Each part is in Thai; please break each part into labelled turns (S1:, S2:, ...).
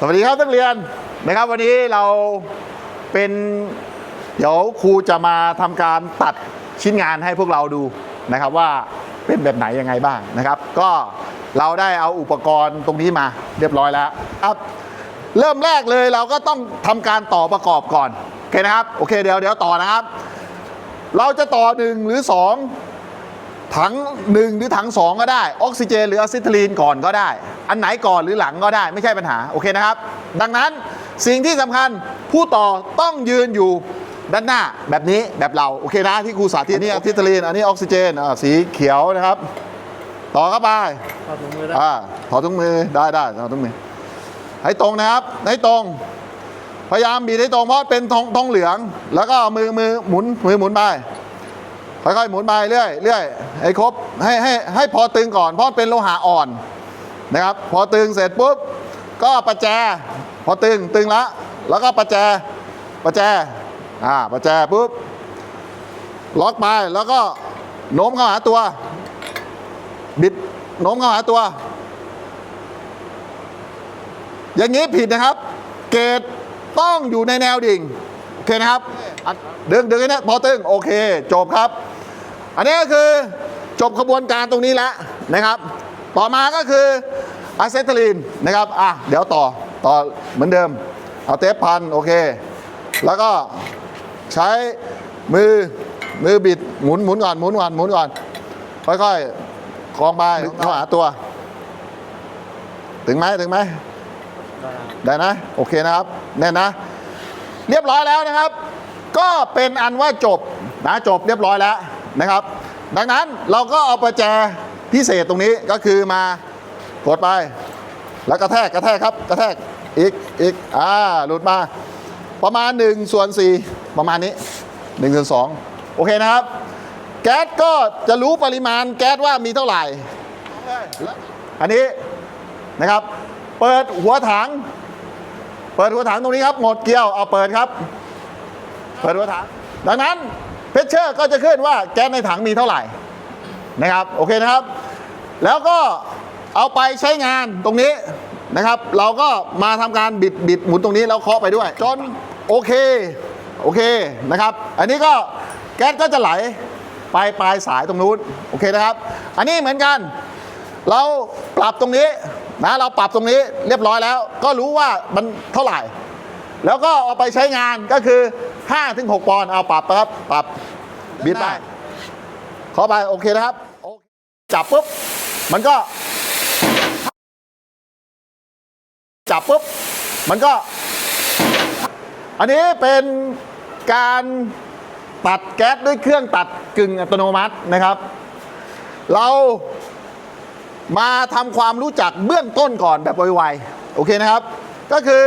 S1: สวัสดีครับนักเรียนนะครับวันนี้เราเป็นเดี๋ยวครูจะมาทำการตัดชิ้นงานให้พวกเราดูนะครับว่าเป็นแบบไหนยังไงบ้างนะครับ ก็เราได้เอาอุปกรณ์ตรงนี้มาเรียบร้อยแล้วครับเริ่มแรกเลยเราก็ต้องทำการต่อประกอบก่อนโอเคนะครับโอเคเดี๋ยวเดี๋ยวต่อนะครับ เราจะต่อหนึ่งหรือสอง ถังหนึ่งหรือถังสองก็ได้ ออกซิเจน หรืออะซิทลีนก่อนก็ได้ อันไหนก่อนหรือหลังก็ได้ไม่ใช่ปัญหา โอเคนะครับ ดังนั้นสิ่งที่สำคัญผู้ต่อต้องยืนอยู่ด้านหน้าแบบนี้แบบเรา โอเคนะที่ครูสาธิตอันนี้อะซิทลีน อันนี้ออกซิเจนอ่าสีเขียวนะครับ ต่อเข้าไป
S2: ถอดถุงมือได้
S1: อ่าถอดถุงมือได้ได้ถอดถุงมือ ให้ตรงนะครับ ให้ตรง พยายามบีบให้ตรงเพราะเป็นทองทองเหลือง แล้วก็เอามือมือหมุนมือหมุนไป ค่อยๆหมุนไปเรื่อยเรื่อยให้ครบให้ให้ให้พอตึงก่อน เพราะเป็นโลหะอ่อนนะครับ พอตึงเสร็จปุ๊บก็ประแจ พอตึงตึงแล้วแล้วก็ประแจประแจอ่าประแจปุ๊บล็อกไปแล้วก็โน้มเข้าหาตัว บิดโน้มเข้าหาตัว อย่างนี้ผิดนะครับ เกตต้องอยู่ในแนวดิ่ง โอเคนะครับ ดึงดึงให้นะพอตึง โอเค จบครับ อันนี้ก็คือจบขบวนการตรงนี้แล้วนะครับ ต่อมาก็คืออะเซทลีนนะครับอะเดี๋ยวต่อต่อเหมือนเดิม เอาเทปพันโอเค แล้วก็ใช้มือมือบิดหมุนหมุนก่อนหมุนก่อนหมุนก่อน ค่อยๆคล้องไปเข้าหาตัว ถึงไหมถึงไหมได้นะ โอเคนะครับ แน่นนะ เรียบร้อยแล้วนะครับ ก็เป็นอันว่าจบนะจบเรียบร้อยแล้ว นะครับ ดังนั้นเราก็เอาประแจพิเศษตรงนี้ก็คือมากดไป แล้วกระแทกกระแทกครับกระแทกอีกอีกอ่าหลุดมาประมาณ1ส่วน4ประมาณนี้1ส่วน2โอเคนะครับ แก๊สก็จะรู้ปริมาณแก๊สว่ามีเท่าไหร่ อันนี้นะครับ เปิดหัวถัง เปิดหัวถังตรงนี้ครับ หมดเกลียวเอาเปิดครับ เปิดหัวถัง ดังนั้น เพชเชอร์ก็จะขึ้นว่าแก๊สในถังมีเท่าไหร่นะครับโอเคนะครับ แล้วก็เอาไปใช้งานตรงนี้นะครับ เราก็มาทำการบิดบิดหมุนตรงนี้แล้วเคาะไปด้วย จนโอเคโอเคนะครับ อันนี้ก็แก๊สก็จะไหลไปปลายสายตรงนู้นโอเคนะครับ อันนี้เหมือนกัน เราปรับตรงนี้นะเราปรับตรงนี้เรียบร้อยแล้ว ก็รู้ว่ามันเท่าไหร่ แล้วก็เอาไปใช้งานก็คือ5ถึง6ปอนด์เอาปรับครับปรับบิดไปเข้าไปโอเคนะครับ จับปุ๊บ มันก็ จับปุ๊บ มันก็ อันนี้เป็นการตัดแก๊สด้วยเครื่องตัดกึ่งอัตโนมัตินะครับ เรามาทำความรู้จักเบื้องต้นก่อนแบบไวๆ โอเคนะครับ ก็คือ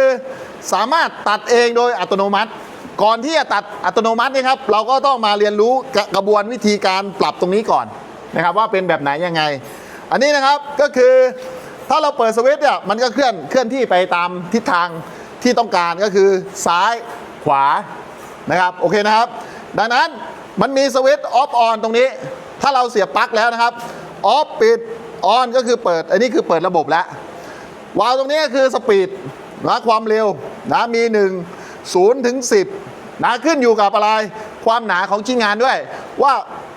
S1: สามารถตัดเองโดยอัตโนมัติ ก่อนที่จะตัดอัตโนมัตินะครับเราก็ต้องมาเรียนรู้กระกระบวนวิธีการปรับตรงนี้ก่อนนะครับว่าเป็นแบบไหนยังไง อันนี้นะครับก็คือถ้าเราเปิดสวิตช์เนี่ยมันก็เคลื่อนเคลื่อนที่ไปตามทิศทางที่ต้องการก็คือซ้ายขวานะครับโอเคนะครับ ดังนั้นมันมีสวิตช์ออฟออนตรงนี้ ถ้าเราเสียบปลั๊กแล้วนะครับออฟปิดออนก็คือเปิด อันนี้คือเปิดระบบแล้ววาล์วตรงนี้ก็คือสปีด นะความเร็วนะมี 1 0ถึง10นะขึ้นอยู่กับอะไรความหนาของชิ้นงานด้วย ว่า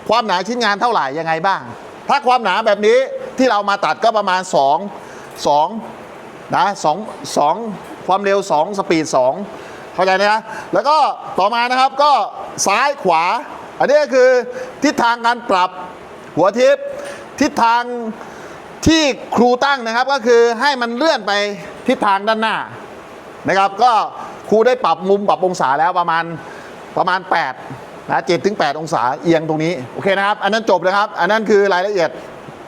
S1: ความหนาชิ้นงานเท่าไหร่ยังไงบ้าง ถ้าความหนาแบบนี้ที่เรามาตัดก็ประมาณ 2 2นะสองสองความเร็ว 2 สปีด 2 เข้าใจนะแล้วก็ต่อมานะครับก็ซ้ายขวา อันนี้ก็คือทิศทางการปรับหัวทิศทิศทาง ที่ครูตั้งนะครับก็คือให้มันเลื่อนไปทิศทางด้านหน้านะครับ ก็ครูได้ปรับมุมปรับองศาแล้วประมาณประมาณ8นะ7ถึง8องศาเอียงตรงนี้โอเคนะครับ อันนั้นจบเลยครับ อันนั้นคือรายละเอียด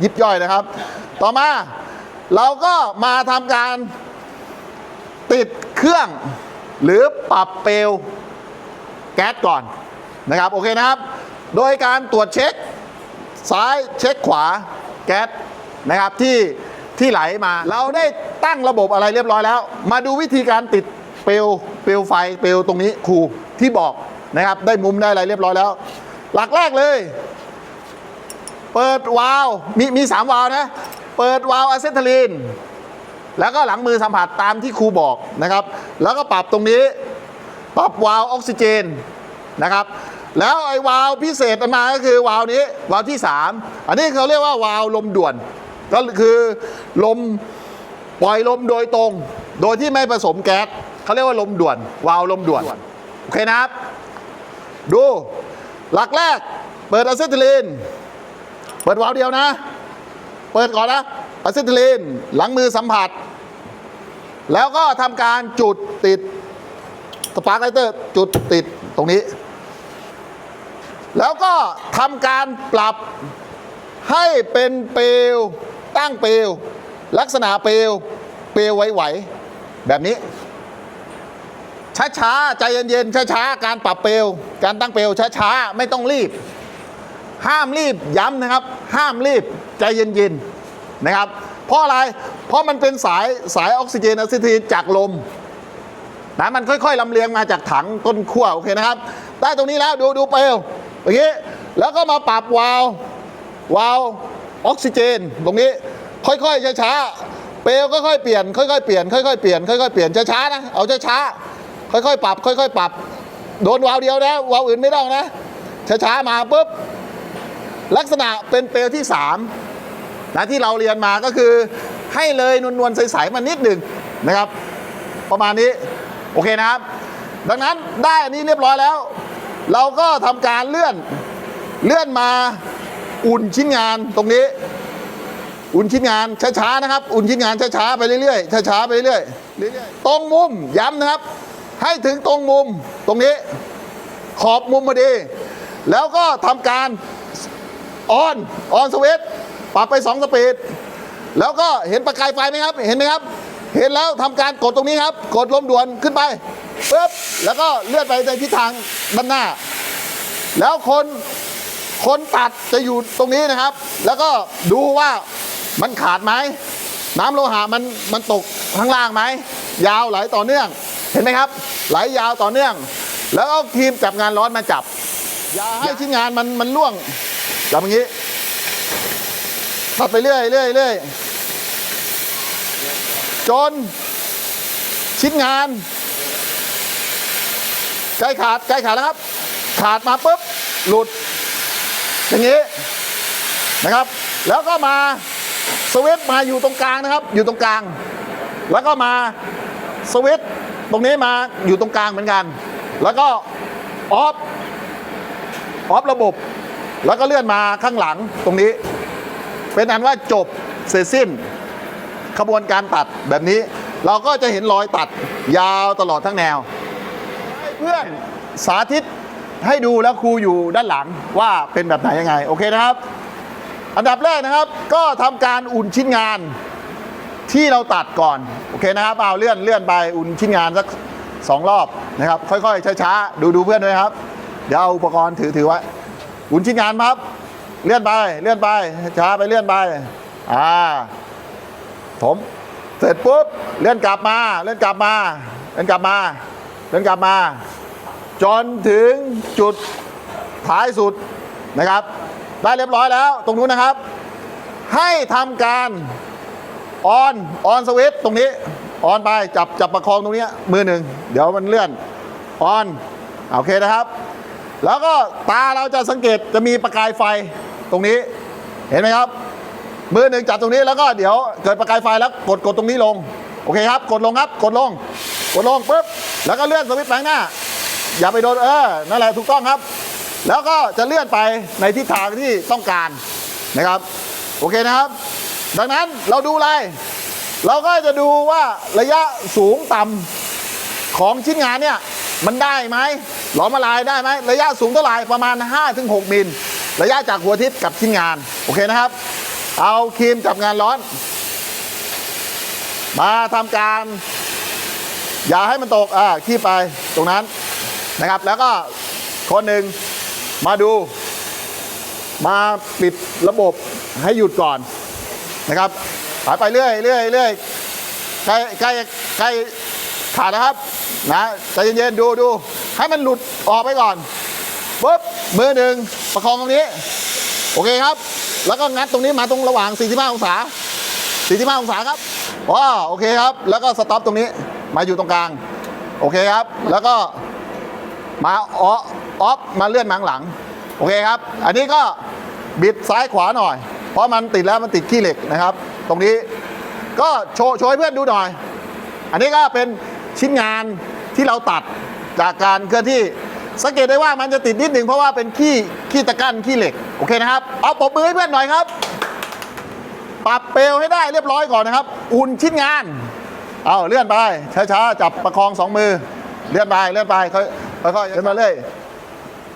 S1: ยิบย่อยนะครับ ต่อมาเราก็มาทำการติดเครื่องหรือปรับเปลวแก๊สก่อนนะครับโอเคนะครับ โดยการตรวจเช็คซ้ายเช็คขวาแก๊ส นะครับที่ที่ไหลมา เราได้ตั้งระบบอะไรเรียบร้อยแล้ว มาดูวิธีการติดเปลวเปลวไฟเปลวตรงนี้ครูที่บอกนะครับ ได้มุมได้อะไรเรียบร้อยแล้ว หลักแรกเลย เปิดวาล์วมีมีสามวาล์วนะ เปิดวาล์วอะเซทลีนแล้วก็หลังมือสัมผัสตามที่ครูบอกนะครับ แล้วก็ปรับตรงนี้ ปรับวาล์วออกซิเจนนะครับ แล้วไอ้วาล์วพิเศษมาก็คือวาล์วนี้วาล์วที่ 3 อันนี้เขาเรียกว่าวาล์วลมด่วน ก็คือลมปล่อยลมโดยตรง โดยที่ไม่ผสมแก๊สเขาเรียกว่าลมด่วน วาล์วลมด่วน โอเคนะครับ ดู หลักแรก เปิดอะซิทิลีน เปิดวาล์วเดียวนะ เปิดก่อนนะอะซิทิลีน หลังมือสัมผัส แล้วก็ทำการจุดติดสปาร์คไลเตอร์จุดติดตรงนี้ แล้วก็ทำการปรับให้เป็นเปลว ตั้งเปลว ลักษณะเปลว เปลวไหวๆแบบนี้ช้าๆ ใจเย็นๆ ช้าๆ การปรับเปลว การตั้งเปลวช้าๆ ไม่ต้องรีบ ห้ามรีบย้ำนะครับ ห้ามรีบใจเย็นๆ นะครับ เพราะอะไร เพราะมันเป็นสายสายออกซิเจนอะซิทีนจากลมนะมันค่อยๆลำเลียงมาจากถังต้นขั้วโอเคนะครับ ได้ตรงนี้แล้วดูดูเปลวอย่างนี้แล้วก็มาปรับวาล์ววาล์ว ออกซิเจน ตรงนี้ค่อยๆช้าๆเปลวค่อยๆเปลี่ยนค่อยๆเปลี่ยนค่อยๆเปลี่ยนค่อยๆเปลี่ยนช้าๆนะเอาช้าๆค่อยๆปรับค่อยๆปรับ โดนวาล์วเดียวนะวาล์วอื่นไม่ต้องนะช้าๆมาปุ๊บลักษณะเป็นเปลวที่สามนะที่เราเรียนมาก็คือ ให้เลยนวลๆใสๆมานิดหนึ่งนะครับ ประมาณนี้โอเคนะครับ ดังนั้นได้อันนี้เรียบร้อยแล้ว เราก็ทำการเลื่อนเลื่อนมา อุ่นชิ้นงานตรงนี้ อุ่นชิ้นงานช้าๆนะครับ อุ่นชิ้นงานช้าๆไปเรื่อยๆช้าๆไปเรื่อยๆตรงมุมย้ำนะครับ ให้ถึงตรงมุมตรงนี้ ขอบมุมมาดี แล้วก็ทำการออนออนสวิตปรับไป 2 สปีดแล้วก็เห็นประกายไฟไหมครับเห็นไหมครับ เห็นแล้วทำการกดตรงนี้ครับ กดลมด่วนขึ้นไปปึ๊บแล้วก็เลื่อนไปในทิศทางด้านหน้า แล้วคน คนตัดจะอยู่ตรงนี้นะครับ แล้วก็ดูว่ามันขาดไหมน้ำโลหะมันมันตกข้างล่างไหมยาวไหลต่อเนื่อง เห็นไหมครับ ไหลยาวต่อเนื่อง แล้วก็ทีมจับงานร้อนมาจับ อย่าให้ชิ้นงานมันมันล่วงจับอย่างนี้ตัดไปเรื่อยเรื่อยเรื่อยจน ชิ้นงานใกล้ขาดใกล้ขาดแล้วครับ ขาดมาปุ๊บหลุด อย่างนี้นะครับ แล้วก็มาสวิตมาอยู่ตรงกลางนะครับ อยู่ตรงกลาง แล้วก็มาสวิตตรงนี้มาอยู่ตรงกลางเหมือนกัน แล้วก็ออฟออฟระบบ แล้วก็เลื่อนมาข้างหลังตรงนี้ เป็นอันว่าจบเสร็จสิ้นขบวนการตัดแบบนี้ เราก็จะเห็นรอยตัดยาวตลอดทั้งแนว เพื่อนสาธิต ให้ดูแล้วครูอยู่ด้านหลังว่าเป็นแบบไหนยังไง โอเคนะครับ อันดับแรกนะครับ ก็ทำการอุ่นชิ้นงานที่เราตัดก่อน โอเคนะครับ เอาเลื่อนเลื่อนไปอุ่นชิ้นงานสักสองรอบนะครับ ค่อยๆช้าๆดูดูเพื่อนด้วยครับ เดี๋ยวเอาอุปกรณ์ถือถือไว้อุ่นชิ้นงานครับ เลื่อนไปเลื่อนไปช้าไปเลื่อนไปอ่าผมเสร็จปุ๊บเลื่อนกลับมา เลื่อนกลับมา เลื่อนกลับมา เลื่อนกลับมา จนถึงจุดท้ายสุดนะครับ ได้เรียบร้อยแล้วตรงนู้นนะครับ ให้ทำการออนออนสวิตช์ตรงนี้ออนไปจับจับประคองตรงนี้มือหนึ่งเดี๋ยวมันเลื่อนออนโอเคนะครับ แล้วก็ตาเราจะสังเกตจะมีประกายไฟตรงนี้เห็นไหมครับ มือหนึ่งจับตรงนี้แล้วก็เดี๋ยวเกิดประกายไฟแล้วกดกดตรงนี้ลงโอเคครับ กดลงครับ กดลง กดลงปุ๊บแล้วก็เลื่อนสวิตช์ไปหน้า อย่าไปโดนเออนั่นแหละถูกต้องครับ แล้วก็จะเลื่อนไปในทิศทางที่ต้องการนะครับ โอเคนะครับ ดังนั้นเราดูอะไร เราก็จะดูว่าระยะสูงต่ำของชิ้นงานเนี่ยมันได้ไหมหลอมละลายได้ไหมระยะสูงเท่าไหร่ประมาณ 5-6มิลระยะจากหัวทิศกับชิ้นงาน โอเคนะครับ เอาครีมจับงานร้อน มาทำการ อย่าให้มันตกอ่าขี้ไปตรงนั้น นะครับ แล้วก็คนหนึ่งมาดู มาปิดระบบให้หยุดก่อนนะครับหายไปเรื่อยเรื่อยเรื่อยใกล้ใกล้ใกล้ขาดนะครับนะใจเย็นๆดูดูให้มันหลุดออกไปก่อนปุ๊บมือหนึ่งประคองตรงนี้ โอเคครับ แล้วก็งัดตรงนี้มาตรงระหว่าง 45 องศา 45 องศาครับว้าโอเคครับ แล้วก็สต็อปตรงนี้มาอยู่ตรงกลาง โอเคครับ แล้วก็ มาออออฟมาเลื่อนมาข้างหลัง โอเคครับ อันนี้ก็บิดซ้ายขวาหน่อย เพราะมันติดแล้วมันติดขี้เหล็กนะครับ ตรงนี้ก็โชว์โชว์ให้เพื่อนดูหน่อย อันนี้ก็เป็นชิ้นงานที่เราตัดจากการเคลื่อนที่สังเกตได้ว่ามันจะติดนิดหนึ่งเพราะว่าเป็นขี้ขี้ตะกั้นขี้เหล็ก โอเคนะครับ เอาปรบมือให้เพื่อนหน่อยครับ ปรับเปลวให้ได้เรียบร้อยก่อนนะครับ อุ่นชิ้นงาน เอาเลื่อนไปช้าๆจับประคองสองมือ เลื่อนไปเลื่อนไป ค่อยค่อยๆเลื่อนมาเรื่อย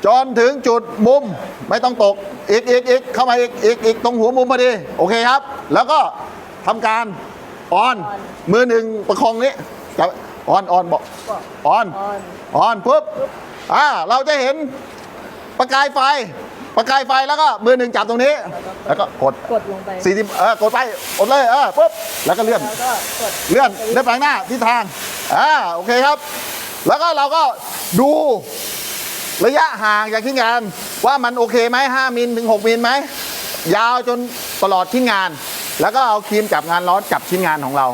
S1: จนถึงจุดมุมไม่ต้องตก อีกอีกอีกเข้ามาอีกอีกอีกตรงหัวมุมพอดี โอเคครับ แล้วก็ทำการออน มือหนึ่งประคองนี้จับออนออนบอกออน
S2: ออน
S1: ออนปุ๊บอ่าเราจะเห็นประกายไฟ ประกายไฟแล้วก็มือหนึ่งจับตรงนี้ แล้วก็กด
S2: กดลงไป
S1: สี่สิบเออกดไปกดเลยเออปุ๊บแล้วก็เลื่อน
S2: แล้วก็กด
S1: เลื่อนเลื่อนไปข้างหน้าทิศทางอ่าโอเคครับ แล้วก็เราก็ดูระยะห่างจากที่งาน ว่ามันโอเคไหม5มิลถึง 6มิลไหม ยาวจนตลอดที่งาน แล้วก็เอาครีมจับงานร้อจับชิ้นงานของเรา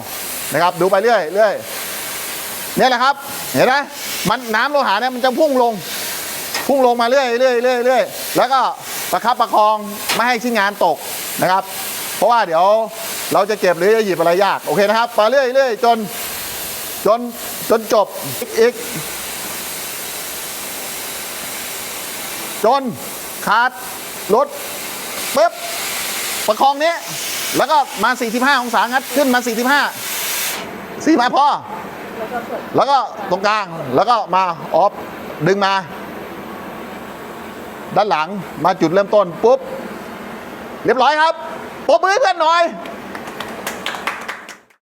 S1: นะครับ ดูไปเรื่อยเรื่อยเนี่ยแหละครับ เห็นไหมมันน้ำโลหะเนี่ยมันจะพุ่งลง พุ่งลงมาเรื่อยเรื่อยเรื่อยเรื่อยแล้วก็ประคับประคองไม่ให้ชิ้นงานตกนะครับ เพราะว่าเดี๋ยวเราจะเก็บหรือจะหยิบอะไรยาก โอเคนะครับไปเรื่อยเรื่อยจน จนจนจบอีกอกจนขาดรถปึ๊บประคองนี้ แล้วก็มา 45 องศางัดขึ้นมา 45 4มาพอ
S2: แล้วก็
S1: ตรงกลางแล้วก็มาออฟดึงมา ด้านหลังมาจุดเริ่มต้นปุ๊บ เรียบร้อยครับปรบมือเพื่อนหน่อย